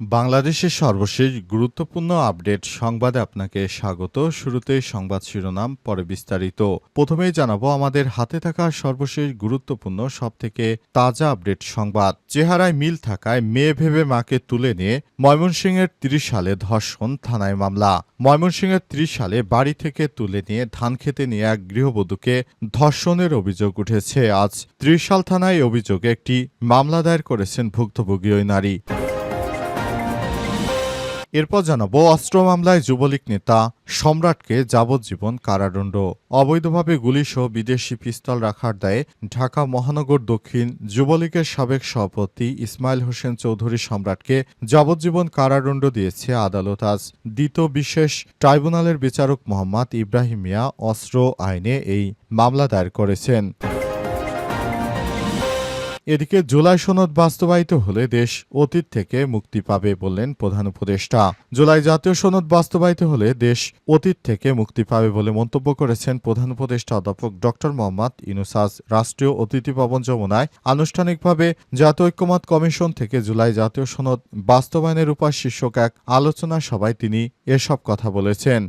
বাংলাদেশের সর্বশেষ গুরুত্বপূর্ণ আপডেট সংবাদে আপনাকে স্বাগত। শুরুতে সংবাদ শিরোনাম, পরে বিস্তারিত। প্রথমেই জানাব, আমাদের হাতে থাকা সর্বশেষ গুরুত্বপূর্ণ, সবথেকে তাজা আপডেট সংবাদ। চেহারায় মিল থাকায় মেয়ে ভেবে মাকে তুলে নিয়ে ময়মনসিংহের ত্রিশ সালে ধর্ষণ থানায় মামলা। ময়মনসিংহের ত্রিশ সালে বাড়ি থেকে তুলে নিয়ে ধান খেতে নিয়ে এক গৃহবধূকে ধর্ষণের অভিযোগ উঠেছে। আজ ত্রিশাল থানায় অভিযোগে একটি মামলা দায়ের করেছেন ভুক্তভোগী ওই নারী। এরপর জানাব, অস্ত্র মামলায় যুবলীগ নেতা সম্রাটকে যাবজ্জীবন কারাদণ্ড। অবৈধভাবে গুলিসহ বিদেশি পিস্তল রাখার দায়ে ঢাকা মহানগর দক্ষিণ যুবলীগের সাবেক সভাপতি ইসমাইল হোসেন চৌধুরী সম্রাটকে যাবজ্জীবন কারাদণ্ড দিয়েছে আদালত। আজ দ্বিতীয় বিশেষ ট্রাইব্যুনালের বিচারক মোহাম্মদ ইব্রাহিম মিয়া অস্ত্র আইনে এই মামলা দায়ের করেছেন। এদিকে জুলাই সনদ বাস্তবায়িত হলে দেশ অতীত থেকে মুক্তি পাবে বললেন প্রধান উপদেষ্টা। জুলাই জাতীয় সনদ বাস্তবায়িত হলে দেশ অতীত থেকে মুক্তি পাবে বলে মন্তব্য করেছেন প্রধান উপদেষ্টা অধ্যাপক ড মোহাম্মদ ইনুসাজ। রাষ্ট্রীয় অতিথি ভবন যমুনায় আনুষ্ঠানিকভাবে জাতীয় ঐক্যমত কমিশন থেকে জুলাই জাতীয় সনদ বাস্তবায়নের উপায় শীর্ষক এক আলোচনা সভায় তিনি এসব কথা বলেছেন।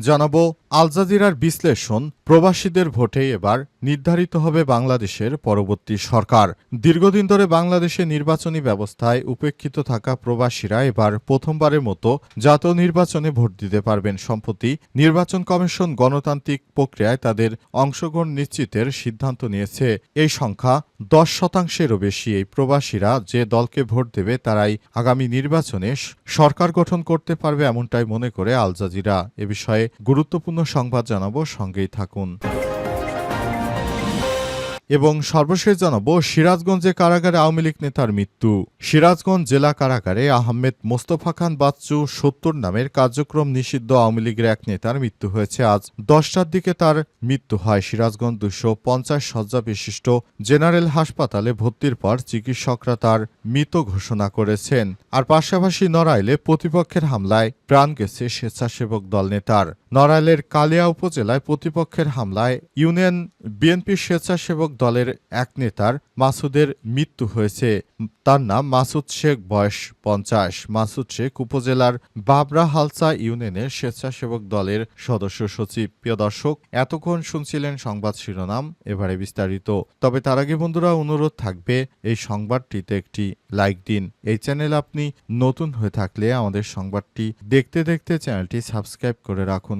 জানাব আলজাজিরার বিশ্লেষণ, প্রবাসীদের ভোটে এবার নির্ধারিত হবে বাংলাদেশের পরবর্তী সরকার। দীর্ঘদিন ধরে বাংলাদেশে নির্বাচনী ব্যবস্থায় উপেক্ষিত থাকা প্রবাসীরা এবার প্রথমবারের মতো জাতীয় নির্বাচনে ভোট দিতে পারবেন। সম্প্রতি নির্বাচন কমিশন গণতান্ত্রিক প্রক্রিয়ায় তাদের অংশগ্রহণ নিশ্চিতের সিদ্ধান্ত নিয়েছে। এই সংখ্যা দশ শতাংশেরও বেশি। এই প্রবাসীরা যে দলকে ভোট দেবে, তারাই আগামী নির্বাচনে সরকার গঠন করতে পারবে এমনটাই মনে করে আল জাজিরা। এ বিষয়ে গুরুত্বপূর্ণ সংবাদ জানাব। সঙ্গেই থাকুন। এবং সর্বশেষ জানাব সিরাজগঞ্জে কারাগারে আওয়ামী লীগ নেতার মৃত্যু। সিরাজগঞ্জ জেলা কারাগারে আহমেদ মোস্তফা খান বাচ্চু সত্তর নামের কার্যক্রম নিষিদ্ধ আওয়ামী লীগের এক নেতার মৃত্যু হয়েছে। আজ দশটার দিকে তার মৃত্যু হয় সিরাজগঞ্জ দুশো পঞ্চাশ শয্যা বিশিষ্ট জেনারেল হাসপাতালে ভর্তির পর চিকিৎসকরা তার মৃত ঘোষণা করেছেন। আর পাশাপাশি নড়াইলে প্রতিপক্ষের হামলায় প্রাণ গেছে স্বেচ্ছাসেবক দল নেতার। নড়াইলের কালিয়া উপজেলায় প্রতিপক্ষের হামলায় ইউনিয়ন বিএনপি স্বেচ্ছাসেবক দলের এক নেতার মাসুদের মৃত্যু হয়েছে। তার নাম মাসুদ শেখ, বয়স পঞ্চাশ। মাসুদ শেখ উপজেলার বাবরা হালসা ইউনিয়নের স্বেচ্ছাসেবক দলের সদস্য সচিব। প্রিয় দর্শক, এতক্ষণ শুনছিলেন সংবাদ শিরোনাম, এবারে বিস্তারিত। তবে তার আগে বন্ধুরা, অনুরোধ থাকবে এই সংবাদটিতে একটি লাইক দিন। এই চ্যানেল আপনি নতুন হয়ে থাকলে আমাদের সংবাদটি দেখতে দেখতে চ্যানেলটি সাবস্ক্রাইব করে রাখুন।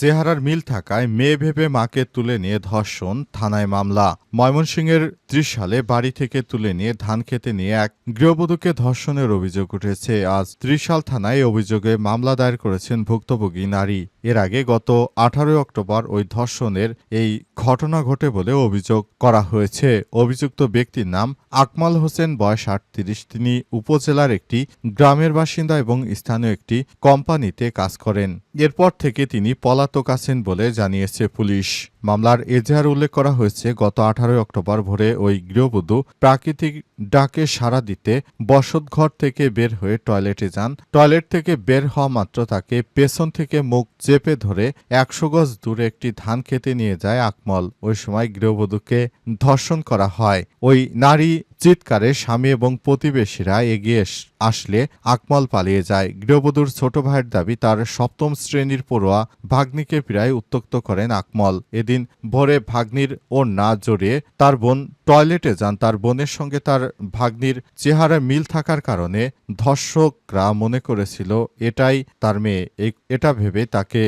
চেহারার মিল থাকায় মেয়ে ভেবে মাকে তুলে নিয়ে ধর্ষণ, থানায় মামলা। ময়মনসিংহের ত্রিশ সালে বাড়ি থেকে তুলে নিয়ে ধান খেতে নিয়ে এক গৃহবধূকে ধর্ষণের অভিযোগ উঠেছে। আজ ত্রিশাল থানায় অভিযোগে মামলা দায়ের করেছেন ভুক্তভোগী নারী। এর আগে গত আঠারোই অক্টোবর ওই ধর্ষণের এই ঘটনা ঘটে বলে অভিযোগ করা হয়েছে। অভিযুক্ত ব্যক্তির নাম আকমাল হোসেন, বয়স আটত্রিশ। তিনি উপজেলার একটি গ্রামের বাসিন্দা এবং স্থানীয় একটি কোম্পানিতে কাজ করেন। এরপর থেকে তিনি পলাতক আছেন বলে জানিয়েছে পুলিশ। মামলার এজাহার উল্লেখ করা হয়েছে, গত আঠারোই অক্টোবর ভোরে ওই গৃহবধূ প্রাকৃতিক ডাকে সাড়া দিতে বসতঘর থেকে বের হয়ে টয়লেটে যান। টয়লেট থেকে বের হওয়া মাত্র তাকে পেছন থেকে মুখ চেপে ধরে একশো গজ দূরে একটি ধান খেতে নিয়ে যায় আকমল। ওই সময় গৃহবধূকে ধর্ষণ করা হয়। ওই নারী চিৎকারে স্বামী এবং প্রতিবেশীরা এগিয়ে আসলে আকমল পালিয়ে যায়। গৃহবধূর ছোট ভাইয়ের দাবি, তার সপ্তম শ্রেণির পড়ুয়া ভাগ্নিকে প্রায় উত্তক্ত করেন আকমল। এদিন ভোরে ভাগ্নির ও না জড়িয়ে তার বোন টয়লেটে যান। তার বোনের সঙ্গে তার ভাগ্নির চেহারা মিল থাকার কারণে ধর্ষকরা মনে করেছিল, এটাই তার মেয়ে। এটা ভেবে তাকে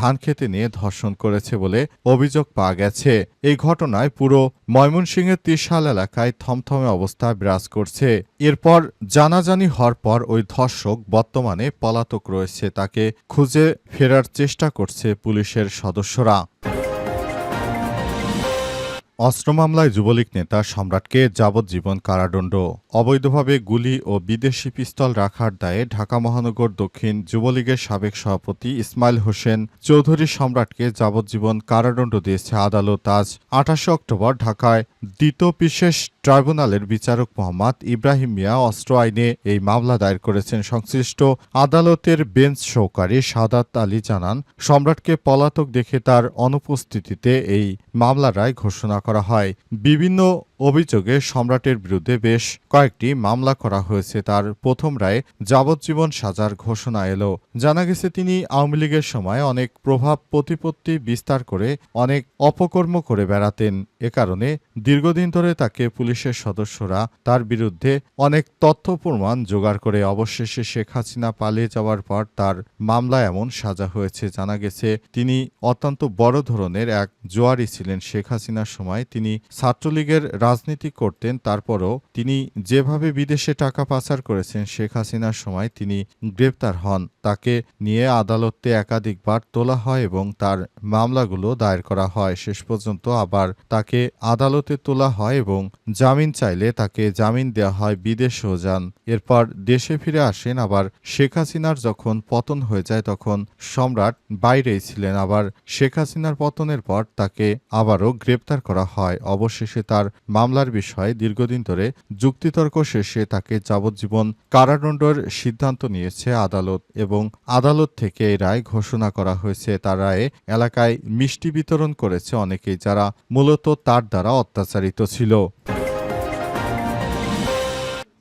ধান খেতে নিয়ে ধর্ষণ করেছে বলে অভিযোগ পাওয়া গেছে। এই ঘটনায় পুরো ময়মনসিংহের ত্রিশাল এলাকায় থমথমে অবস্থা বিরাজ করছে। এরপর জানাজানি হওয়ার পর ওই ধর্ষক বর্তমানে পলাতক রয়েছে। তাকে খুঁজে ফেরার চেষ্টা করছে পুলিশের সদস্যরা। অস্ত্র মামলায় যুবলীগ নেতা সম্রাটকে যাবজ্জীবন কারাদণ্ড। অবৈধভাবে গুলি ও বিদেশি পিস্তল রাখার দায়ে ঢাকা মহানগর দক্ষিণ যুবলীগের সাবেক সভাপতি ইসমাইল হোসেন চৌধুরী সম্রাটকে যাবজ্জীবন কারাদণ্ড দিয়েছে আদালত। আজ আঠাশে অক্টোবর ঢাকায় দ্বিতীয় বিশেষ ট্রাইব্যুনালের বিচারক মোহাম্মদ ইব্রাহিম মিয়া অস্ত্র আইনে এই মামলা দায়ের করেছেন। সংশ্লিষ্ট আদালতের বেঞ্চ সহকারী সাদাত আলী জানান, সম্রাটকে পলাতক দেখে তার অনুপস্থিতিতে এই মামলার রায় ঘোষণা করা হয়। বিভিন্ন অভিযোগে সম্রাটের বিরুদ্ধে বেশ কয়েকটি মামলা করা হয়েছে। তার প্রথম রায়ে যাবজ্জীবন সাজার ঘোষণা এলো। জানা গেছে, তিনি আওয়ামী লীগের সময় অনেক প্রভাব প্রতিপত্তি বিস্তার করে অনেক অপকর্ম করে বেড়াতেন। এ কারণে দীর্ঘদিন ধরে তাকে পুলিশের সদস্যরা তার বিরুদ্ধে অনেক তথ্য প্রমাণ জোগাড় করে, অবশেষে শেখ হাসিনা পালিয়ে যাওয়ার পর তার মামলা এমন সাজা হয়েছে। জানা গেছে, তিনি অত্যন্ত বড় ধরনের এক জোয়ারি ছিলেন। শেখ হাসিনার সময় তিনি ছাত্রলীগের রাজনীতি করতেন, তারপরও তিনি যেভাবে বিদেশে টাকা পাচার করেছেন, শেখ হাসিনার সময় তিনি গ্রেপ্তার হন। তাকে নিয়ে আদালতে একাধিকবার তোলা হয় এবং তার মামলাগুলো দায়ের করা হয়। শেষ পর্যন্ত আবার তাকে আদালতে তোলা হয় এবং জামিন চাইলে তাকে জামিন দেওয়া হয়, বিদেশেও যান। এরপর দেশে ফিরে আসেন, আবার শেখ হাসিনার যখন পতন হয়ে যায় তখন সম্রাট বাইরেই ছিলেন, আবার শেখ হাসিনার পতনের পর তাকে আবারও গ্রেপ্তার করা হয়। অবশেষে তার মামলার বিষয়ে দীর্ঘদিন ধরে যুক্তিতর্ক শেষে তাকে যাবজ্জীবন কারাদণ্ডের সিদ্ধান্ত নিয়েছে আদালত এবং আদালত থেকে এই রায় ঘোষণা করা হয়েছে। তার রায়ে এলাকায় মিষ্টি বিতরণ করেছে অনেকেই যারা মূলত তার দ্বারা অত্যাচারিত ছিল।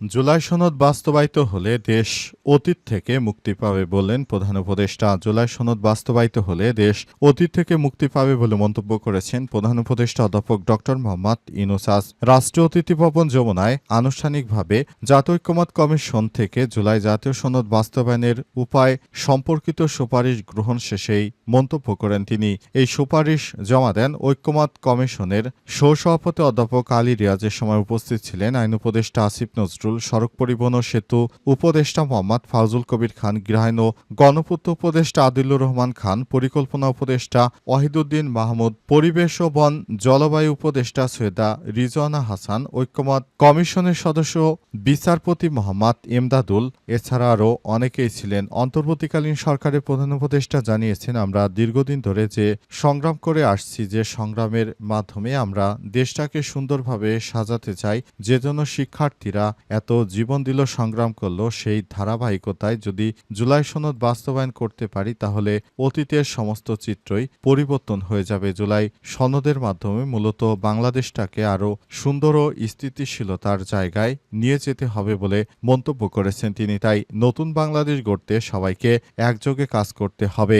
জুলাই সনদ বাস্তবায়িত হলে দেশ অতীত থেকে মুক্তি পাবে বললেন প্রধান উপদেষ্টা। জুলাই সনদ বাস্তবায়িত হলে দেশ অতীত থেকে মুক্তি পাবে বলে মন্তব্য করেছেন প্রধান উপদেষ্টা অধ্যাপক ড. মোহাম্মদ ইনুসাস রাষ্ট্রীয় অতিথি ভবন যমুনায় আনুষ্ঠানিকভাবে জাতীয় ঐক্যমত কমিশন থেকে জুলাই জাতীয় সনদ বাস্তবায়নের উপায় সম্পর্কিত সুপারিশ গ্রহণ শেষেই মন্তব্য করেন তিনি। এই সুপারিশ জমা দেন ঐক্যমত কমিশনের সহসভাপতি অধ্যাপক আলী রিয়াজের সময় উপস্থিত ছিলেন আইন উপদেষ্টা আসিফ নজরুল। সড়ক পরিবহন ও সেতু উপদেষ্টা মোহাম্মদ ফাউজুল কবির খান গৃহায়ন ও গণপূর্ত উপদেষ্টা আদিলুর রহমান খান, পরিকল্পনা উপদেষ্টা ওয়াহিদুদ্দিন মাহমুদ, পরিবেশ ও বন জলবায়ু উপদেষ্টা সৈয়দা রিজওয়ানা হাসান, ঐক্যমত কমিশনের সদস্য বিচারপতি মোহাম্মদ এমদাদুল এছাড়া আরও অনেকেই ছিলেন। অন্তর্বর্তীকালীন সরকারের প্রধান উপদেষ্টা জানিয়েছেন, আমরা দীর্ঘদিন ধরে যে সংগ্রাম করে আসছি, যে সংগ্রামের মাধ্যমে আমরা দেশটাকে সুন্দরভাবে সাজাতে চাই, যে জন্য শিক্ষার্থীরা এত জীবন দিল, সংগ্রাম করল, সেই ধারাবাহিকতায় যদি জুলাই সনদ বাস্তবায়ন করতে পারি, তাহলে অতীতের সমস্ত চিত্রই পরিবর্তন হয়ে যাবে। জুলাই সনদের মাধ্যমে মূলত বাংলাদেশটাকে আরও সুন্দর ও স্থিতিশীলতার জায়গায় নিয়ে যেতে হবে বলে মন্তব্য করেছেন তিনি। তাই নতুন বাংলাদেশ গড়তে সবাইকে একযোগে কাজ করতে হবে।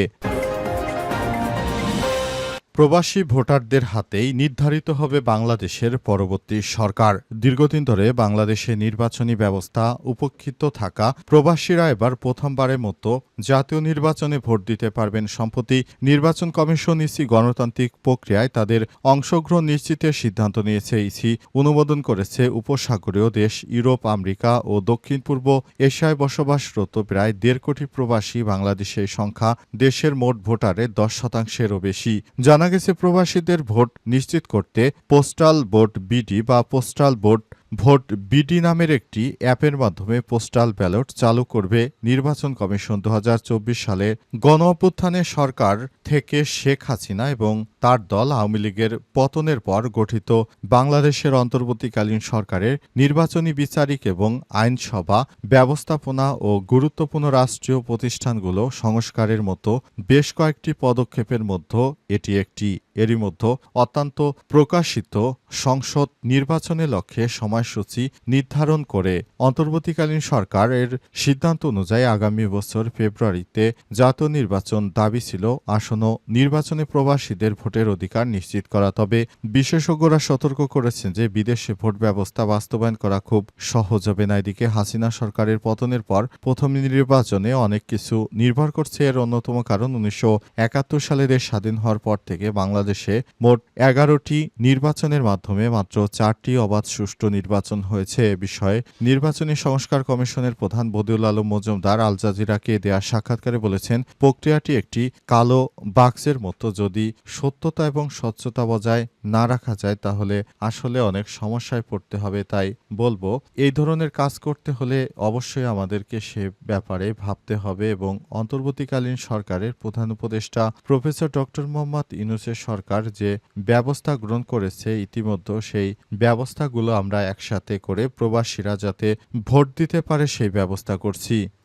প্রবাসী ভোটারদের হাতেই নির্ধারিত হবে বাংলাদেশের পরবর্তী সরকার। দীর্ঘদিন ধরে বাংলাদেশে নির্বাচনী ব্যবস্থা উপেক্ষিত থাকা প্রবাসীরা এবার প্রথমবারের মতো জাতীয় নির্বাচনে ভোট দিতে পারবেন সম্প্রতি নির্বাচন কমিশন ইসি গণতান্ত্রিক প্রক্রিয়ায় তাদের অংশগ্রহণ নিশ্চিতের সিদ্ধান্ত নিয়েছে। ইসি অনুমোদন করেছে উপসাগরীয় দেশ ইউরোপ, আমেরিকা ও দক্ষিণ পূর্ব এশিয়ায় বসবাসরত প্রায় দেড় কোটি প্রবাসী বাংলাদেশের সংখ্যা দেশের মোট ভোটারের দশ শতাংশেরও বেশি। জানা গেছে প্রবাসীদের ভোট নিশ্চিত করতে পোস্টাল ভোট বিডি বা পোস্টাল ভোট ভোট বিডি নামের একটি অ্যাপের মাধ্যমে পোস্টাল ব্যালট চালু করবে নির্বাচন কমিশন দু হাজার চব্বিশ সালে গণ অভ্যুত্থানে সরকার থেকে শেখ হাসিনা এবং তার দল আওয়ামী লীগের পতনের পর গঠিত বাংলাদেশের অন্তর্বর্তীকালীন সরকারের নির্বাচনী বিচারিক এবং আইনসভা, ব্যবস্থাপনা ও গুরুত্বপূর্ণ রাষ্ট্রীয় প্রতিষ্ঠানগুলো সংস্কারের মতো বেশ কয়েকটি পদক্ষেপের মধ্যে এটি একটি। এরই মধ্যে অত্যন্ত প্রকাশিত সংসদ নির্বাচনের লক্ষ্যে সময়সূচি নির্ধারণ করে অন্তর্বর্তীকালীন সরকারের সিদ্ধান্ত অনুযায়ী আগামী বছর ফেব্রুয়ারিতে জাতীয় নির্বাচন দাবি ছিল আসন্ন নির্বাচনে প্রবাসীদের ভোটের অধিকার নিশ্চিত করা। তবে বিশেষজ্ঞরা সতর্ক করেছেন যে বিদেশে ভোট ব্যবস্থা বাস্তবায়ন করা খুব সহজ হবে না। এদিকে হাসিনা সরকারের পতনের পর প্রথম নির্বাচনে অনেক কিছু নির্ভর করছে। এর অন্যতম কারণ উনিশশো একাত্তর সালে দেশ স্বাধীন হওয়ার পর থেকে বাংলাদেশ বাংলাদেশে মোট এগারোটি নির্বাচনের মাধ্যমে মাত্র চারটি অবাধ সুষ্ঠু নির্বাচন হয়েছে এ বিষয়ে নির্বাচনী সংস্কার কমিশনের প্রধান বদিউল আলম মজুমদার আল জাজিরাকে দেয়া সাক্ষাৎকারে বলেছেন, প্রক্রিয়াটি একটি কালো বাক্সের মতো। যদি সত্যতা এবং স্বচ্ছতা বজায় না রাখা যায়, তাহলে আসলে অনেক সমস্যায় পড়তে হবে। তাই বলব, এই ধরনের কাজ করতে হলে অবশ্যই আমাদেরকে সে ব্যাপারে ভাবতে হবে এবং অন্তর্বর্তীকালীন সরকারের প্রধান উপদেষ্টা প্রফেসর ডক্টর মোহাম্মদ ইউনুসের সরকার যে ব্যবস্থা গ্রহণ করেছে ইতিমধ্যে, সেই ব্যবস্থাগুলো আমরা একসাথে করে প্রবাসীরা যাতে ভোট দিতে পারে, সেই ব্যবস্থা করছি।